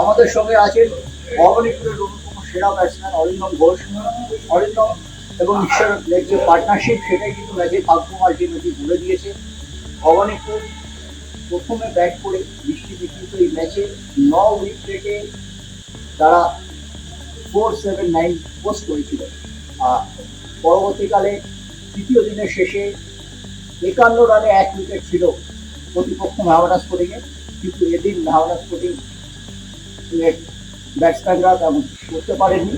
আমাদের সঙ্গে আছেন ভবানীপুরের অন্যতম সেরা ব্যাটসম্যান অরিন্দম ঘোষ, অরিন্দম এবং ঈশ্বরের যে পার্টনারশিপ সেটাই কিন্তু ম্যাচে ভাগ্য আলটিমেটলি বলে দিয়েছে। ভবানীপুর প্রথমে ব্যাট করে বৃষ্টি বিকৃত এই ম্যাচে ন উইকেটে তারা ফোর সেভেন নাইন পোস্ট করেছিল। আর পরবর্তীকালে তৃতীয় দিনের শেষে একান্ন রানে এক উইকেট ছিল প্রতিপক্ষ মেহাওয়ানা স্পোর্টিংয়ে কিন্তু এদিন মেহাওয়ানা স্পোর্টিং ব্যাটসম্যানরা তেমন করতে পারেননি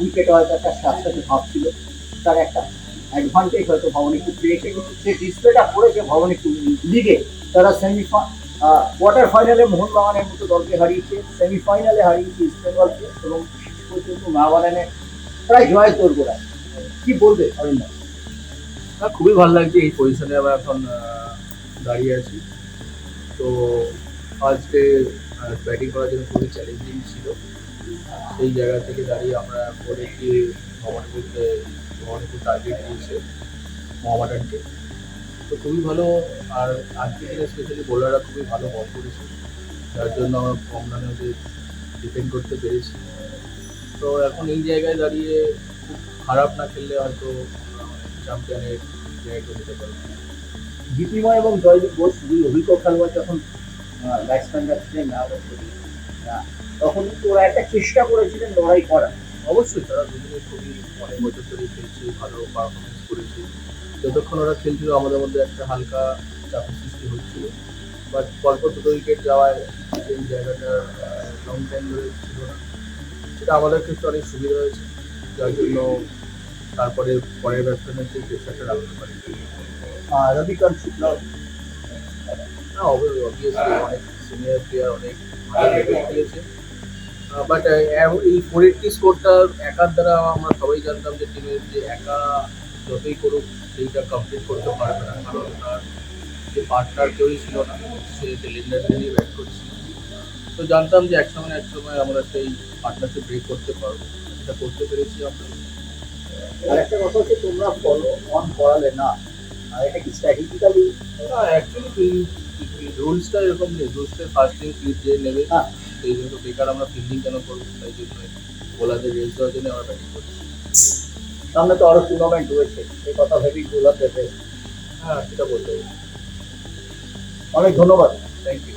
উইকেট হয়তো একটা সাথে ভাব ছিল। তার একটা অ্যাডভান্টেজ হয়তো ভবানীপুর পেয়েছে। কিন্তু যে ডিসপ্লেটা করেছে ভবানীপুর লিগে তারা সেমি কোয়ার্টার ফাইনালে মোহনবাগানের মতো দলকে হারিয়েছে। সেমিফাইনালে হারিয়েছে ইস্ট বেঙ্গলকে এবং পর্যন্ত মহাবাগানে প্রায় জয়ের দৌড় গোড়ায় কি বলবে অরিন্দম? না, খুবই ভালো লাগছে এই পজিশনে আমরা এখন দাঁড়িয়ে আছি। তো ফার্স্টে ব্যাটিং করার জন্য খুবই চ্যালেঞ্জিং ছিল। সেই জায়গা থেকে দাঁড়িয়ে আমরা পরে কি ভবানীপুরকে ভবানীপুর টার্গেট দিয়েছে মোহামেডানকে তো খুবই ভালো আর আজকে দিনে স্পেশালি বোলাররা খুবই ভালো বল করেছে, যার জন্য আমরা কম রানে ডিফেন্ড করতে পেরেছি। তো এখন এই জায়গায় দাঁড়িয়ে খুব খারাপ না খেললে হয়তো চ্যাম্পিয়নের জায়গাটা নিতে পারব। দীপিময় এবং জয়দীপ ঘোষ দুই অভিজ্ঞ খেলোয়াড় যখন ব্যাটসম্যানরা ছিলেন স্পোর্টিং তখন কিন্তু ওরা একটা চেষ্টা করেছিলেন লড়াই করার। অবশ্যই তারা দুজনে খুবই অনেক বছর ধরে খেলছে ভালো পারফরমেন্স করেছে। যতক্ষণ ওরা খেলছিল আমাদের মধ্যে একটা হালকা চাপের সৃষ্টি হচ্ছিল। বাট পরপর দুটো উইকেট যাওয়ায় সেই জায়গাটা লং টাইম ধরে ছিল না। সেটা আমাদের ক্ষেত্রে অনেক সুবিধা হয়েছে। যার জন্য তারপরে পরের ব্যাটসম্যানের সেই প্রেশারটা রাখতে পারি রবিকান্ত শুক্লা না অবভিয়াসলি অনেক সিনিয়র প্লেয়ার অনেক ভালো লেভেল খেলেছে বাট এই ফোর এইটটি স্কোরটা একার দ্বারা আমরা সবাই জানতাম যে টিমের যে একা যতই করুক সেইটা কমপ্লিট করতে পারবে না। কারণ তার যে পার্টনার কেউই ছিল না সে সিলিন্ডারকে নিয়ে ব্যাট করছিল তো জানতাম যে এক সময় এক সময় আমরা সেই পার্টনারশিপ ব্রেক করতে পারব। সেটা করতে পেরেছি আমরা। আর একটা কথা হচ্ছে তোমরা ফলো অন করালে না আর এটা কি স্ট্র্যাটেজিক্যালি না অ্যাকচুয়ালি রুলসটা এরকম নেই রুলসটা ফার্স্টিং ফিল্ড যে নেবে। হ্যাঁ। সেই জন্য বেকার আমরা ফিল্ডিং কেন করব? তাই জন্য বোলারদের রেস দেওয়ার জন্য আমরা ব্যাটিং করছি। সামনে তো আরও টুর্নামেন্ট রয়েছে সেই কথা ভেবেই দেবে। হ্যাঁ সেটা বলতে অনেক ধন্যবাদ। Thank you